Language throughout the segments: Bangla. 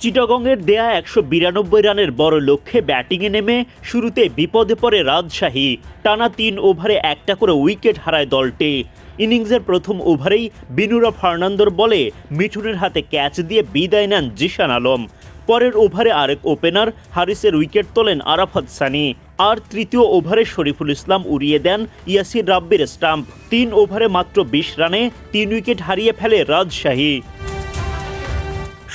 চিটাগংয়ের দেয়া একশো বিরানব্বই রানের বড় লক্ষ্যে ব্যাটিংয়ে নেমে শুরুতে বিপদে পড়ে রাজশাহী। টানা তিন ওভারে একটা করে উইকেট হারায় দলটি। ইনিংসের প্রথম ওভারেই বিনুরা ফার্নান্দোর বলে মিঠুনের হাতে ক্যাচ দিয়ে বিদায় নেন জিশান আলম। পরের ওভারে আরেক ওপেনার হারিসের উইকেট তোলেন আরাফাত সানি। আর তৃতীয় ওভারে শরীফুল ইসলাম উড়িয়ে দেন ইয়াসির রাব্বির স্টাম্প। তিন ওভারে মাত্র বিশ রানে তিন উইকেট হারিয়ে ফেলে রাজশাহী।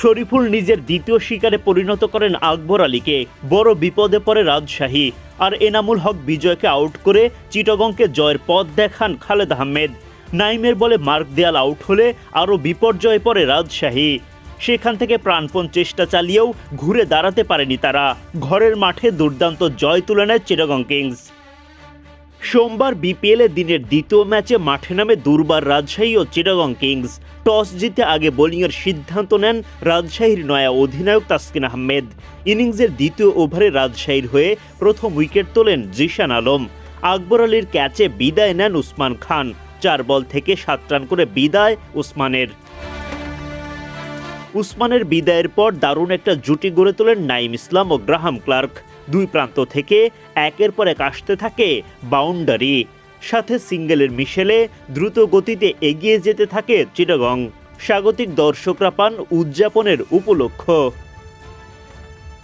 শরীফুল নিজের দ্বিতীয় শিকারে পরিণত করেন আকবর আলীকে। বড় বিপদে পড়ে রাজশাহী। আর এনামুল হক বিজয়কে আউট করে চিটাগংকে জয়ের পথ দেখান খালেদ আহমেদ। নাইমের বলে মার্ক দেয়াল আউট হলে আরও বিপর্যয়ে পড়ে রাজশাহী। সেখান থেকে প্রাণপণ চেষ্টা চালিয়েও ঘুরে দাঁড়াতে পারেনি তারা। ঘরের মাঠে দুর্দান্ত জয় তুলে নেয় চিটাগং কিংস। সোমবার বিপিএল এ দিনের দ্বিতীয় ম্যাচে মাঠে নামে দুর্বার রাজশাহী ও চিটাগং কিংস। টস জিতে আগে বোলিংয়ের সিদ্ধান্ত নেন রাজশাহীর নয়া অধিনায়ক তাসকিন আহমেদ। ইনিংসের দ্বিতীয় ওভারে রাজশাহীর হয়ে প্রথম উইকেট তোলেন জিশান আলম। আকবর আলীর ক্যাচে বিদায় নেন উসমান খান। চার বল থেকে সাত রান করে বিদায় উসমানের। উসমানের বিদায়ের পর দারুণ একটা জুটি গড়ে তোলেন নাইম ইসলাম ও গ্রাহাম ক্লার্ক। দুই প্রান্ত থেকে একের পর এক আসতে থাকে বাউন্ডারি। সাথে সিঙ্গেলের মিশেলে দ্রুত গতিতে এগিয়ে যেতে থাকে চিটাগং। স্বাগতিক দর্শকরা পান উদযাপনের উপলক্ষ।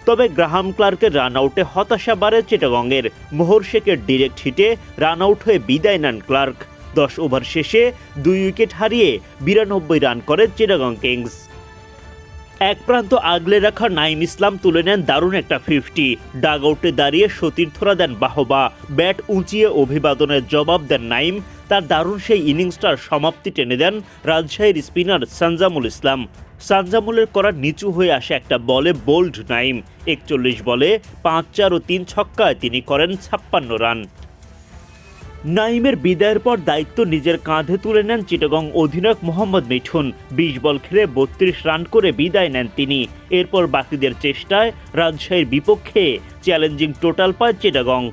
তবে গ্রাহাম ক্লার্কের রান আউটে হতাশা বাড়ে চিটাগংয়ের। মোহর শেখের ডিরেক্ট হিটে রান আউট হয়ে বিদায় নেন ক্লার্ক। দশ ওভার শেষে দুই উইকেট হারিয়ে বিরানব্বই রান করে চিটাগং কিংস। এক প্রান্ত আগলে রাখা নাইম ইসলাম তুলে নেন দারুণ একটা ফিফটি। ডাগ আউটে দাঁড়িয়ে সতীর্থরা দেন বাহবা। ব্যাট উঁচিয়ে অভিবাদনের জবাব দেন নাইম। তার দারুণ সেই ইনিংসটার সমাপ্তি টেনে দেন রাজশাহীর স্পিনার সানজামুল ইসলাম। সানজামুলের করা নিচু হয়ে আসে একটা বলে বোল্ড নাইম। একচল্লিশ বলে পাঁচ চার ও তিন ছক্কায় তিনি করেন ছাপ্পান্ন রান। নাইমের বিদায়ের পর দায়িত্ব নিজের কাঁধে তুলে নেন চিটাগং অধিনায়ক মোহাম্মদ মিঠুন। বিশ বল খেলে বত্রিশ রান করে বিদায় নেন তিনি। এরপর বাকিদের চেষ্টায় রাজশাহীর বিপক্ষে চ্যালেঞ্জিং টোটাল পায় চিটাগং।